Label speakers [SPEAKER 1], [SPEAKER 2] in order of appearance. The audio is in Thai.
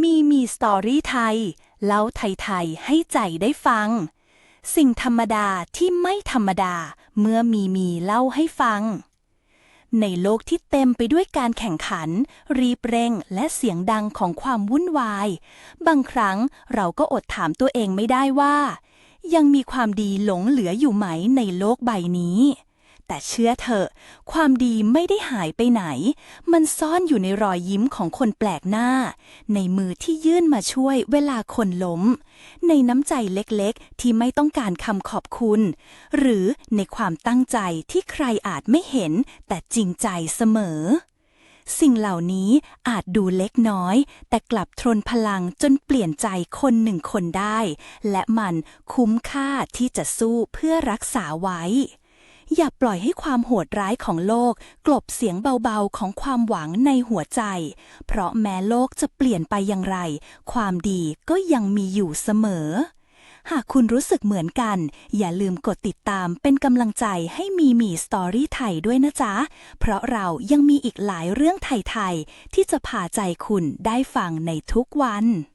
[SPEAKER 1] มีมีสตอรี่ไทย เล่าไทยๆให้ใจได้ฟัง สิ่งธรรมดาที่ไม่ธรรมดาเมื่อมีมีเล่าให้ฟัง ในโลกที่เต็มไปด้วยการแข่งขัน รีบเร่งและเสียงดังของความวุ่นวาย บางครั้งเราก็อดถามตัวเองไม่ได้ว่า ยังมีความดีหลงเหลืออยู่ไหมในโลกใบนี้ แต่เชื่อเถอะ ความดีไม่ได้หายไปไหน มันซ่อนอยู่ในรอยยิ้มของคนแปลกหน้า ในมือที่ยื่นมาช่วยเวลาคนล้ม ในน้ำใจเล็กๆ ที่ไม่ต้องการคำขอบคุณ หรือในความตั้งใจที่ใครอาจไม่เห็น แต่จริงใจเสมอ สิ่งเหล่านี้อาจดูเล็กน้อย แต่กลับทนพลังจนเปลี่ยนใจคนหนึ่งคนได้ และมันคุ้มค่าที่จะสู้เพื่อรักษาไว้ อย่าปล่อยให้ความโหดร้ายของโลก กลบเสียงเบาๆของความหวังในหัวใจ เพราะแม้โลกจะเปลี่ยนไปอย่างไร ความดีก็ยังมีอยู่เสมอ หากคุณรู้สึกเหมือนกัน อย่าลืมกดติดตามเป็นกำลังใจให้มีมีสตอรี่ไทยด้วยนะจ๊ะ เพราะเรายังมีอีกหลายเรื่องไทยๆที่จะพาใจคุณได้ฟังในทุกวัน